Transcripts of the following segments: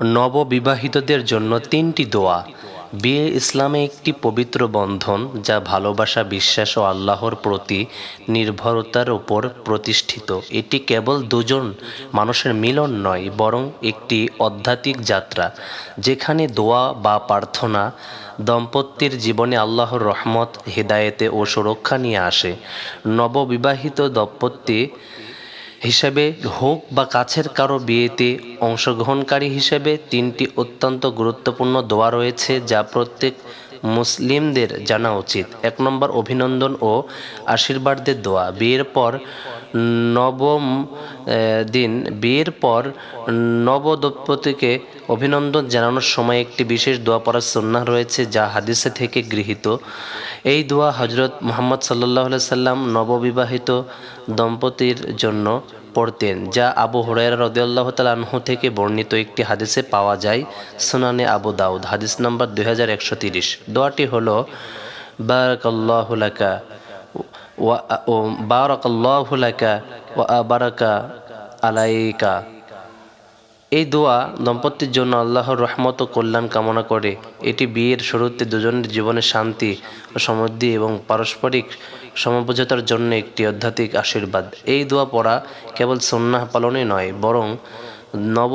নববিবাহিতদের জন্য তিনটি দোয়া। বিয়ে ইসলামে একটি পবিত্র বন্ধন যা ভালোবাসা, বিশ্বাস ও আল্লাহর প্রতি নির্ভরতার উপর প্রতিষ্ঠিত। এটি কেবল দুজন মানুষের মিলন নয়, বরং একটি আধ্যাত্মিক যাত্রা, যেখানে দোয়া বা প্রার্থনা দম্পতির জীবনে আল্লাহর রহমত, হেদায়েতে ও সুরক্ষা নিয়ে আসে। নববিবাহিত দম্পতি হিসেবে হোক বা কাছের কারও বিয়েতে অংশগ্রহণকারী হিসেবে তিনটি অত্যন্ত গুরুত্বপূর্ণ দোয়া রয়েছে যা প্রত্যেক মুসলিমদের জানা উচিত। এক নম্বর, অভিনন্দন ও আশীর্বাদের দোয়া। বিয়ের পর নবম দিন, বিয়ের পর নবদম্পতিকে অভিনন্দন জানানোর সময় একটি বিশেষ দোয়া পড়ার সন্না রয়েছে যা হাদিসে থেকে গৃহীত। এই দোয়া হজরত মোহাম্মদ সাল্লাহ সাল্লাম নববিবাহিত দম্পতির জন্য পড়তেন, যা আবু হুরায়রা রদিয়াল্লাহ তালাহু থেকে বর্ণিত একটি হাদিসে পাওয়া যায় সুনানে আবু দাউদ, হাদিস নম্বর দুই হাজার একশো তিরিশ। দোয়াটি হল, বারাকাল্লাহু লাকা ওয়া, ও আবারাকা আলাইকা। এই দোয়া দম্পতির জন্য আল্লাহর রহমত ও কল্যাণ কামনা করে। এটি বিয়ের শুরুতে দুজনের জীবনে শান্তি ও সমৃদ্ধি এবং পারস্পরিক সমবোঝতার জন্য একটি আধ্যাত্মিক আশীর্বাদ। এই দোয়া পড়া কেবল সন্ন্যাহ পালনে নয়, বরং নব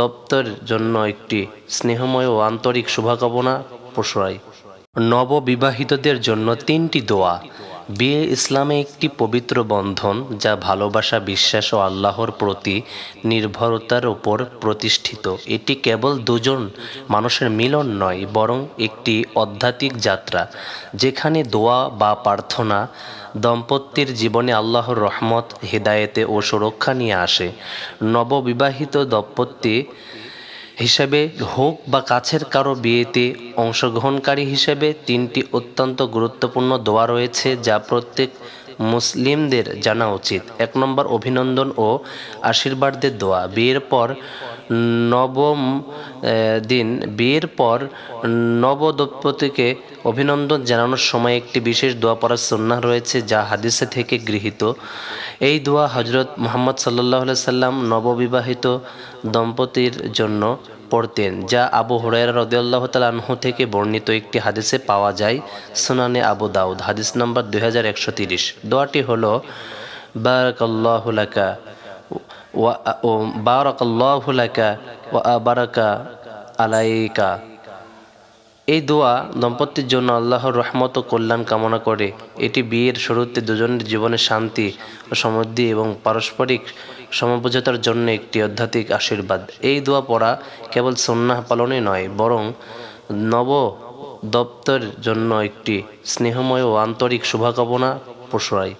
দপ্তর জন্য একটি স্নেহময় ও আন্তরিক শুভকামনা প্রসায় নববিবাহিতদের জন্য তিনটি দোয়া বিয়ে ইসলামে একটি পবিত্র বন্ধন যা ভালোবাসা, বিশ্বাস ও আল্লাহর প্রতি নির্ভরতার উপর প্রতিষ্ঠিত। এটি কেবল দুজন মানুষের মিলন নয়, বরং একটি আধ্যাত্মিক যাত্রা, যেখানে দোয়া বা প্রার্থনা দম্পতির জীবনে আল্লাহর রহমত, হেদায়েতে ও সুরক্ষা নিয়ে আসে। নববিবাহিত দম্পতি হিসেবে হোক বা কাছের কারও বিয়েতে অংশগ্রহণকারী হিসেবে তিনটি অত্যন্ত গুরুত্বপূর্ণ দোয়া রয়েছে যা প্রত্যেক মুসলিমদের জানা উচিত। এক নম্বর, অভিনন্দন ও আশীর্বাদের দোয়া। বিয়ের পর নবম দিন, বিয়ের পর নবদম্পতিকে অভিনন্দন জানানোর সময় একটি বিশেষ দোয়া পড়ার সন্না রয়েছে যা হাদিসে থেকে গৃহীত। এই দোয়া হজরত মোহাম্মদ সাল্লাহ সাল্লাম নববিবাহিত দম্পতির জন্য পড়তেন, যা আবু হুরায়রা রদিয়াল্লাহ তালাহু থেকে বর্ণিত একটি হাদিসে পাওয়া যায় সুনানে আবু দাউদ, হাদিস নম্বর দুই হাজার একশো তিরিশ। দোয়াটি হল, বারাকাল্লাহু লাকা ওয়া ও বারাকাল্লাহু লাকা ওয়া আবারাকা আলাইকা। এই দোয়া দম্পতির জন্য আল্লাহর রহমত ও কল্যাণ কামনা করে। এটি বিয়ের শুরুতে দুজনের জীবনে শান্তি ও সমৃদ্ধি এবং পারস্পরিক সমবোঝতার জন্য একটি আধ্যাত্মিক আশীর্বাদ। এই দোয়া পড়া কেবল সন্ন্যাহ পালনে নয়, বরং নব দপ্তরের জন্য একটি স্নেহময় ও আন্তরিক শুভকামনা প্রসায়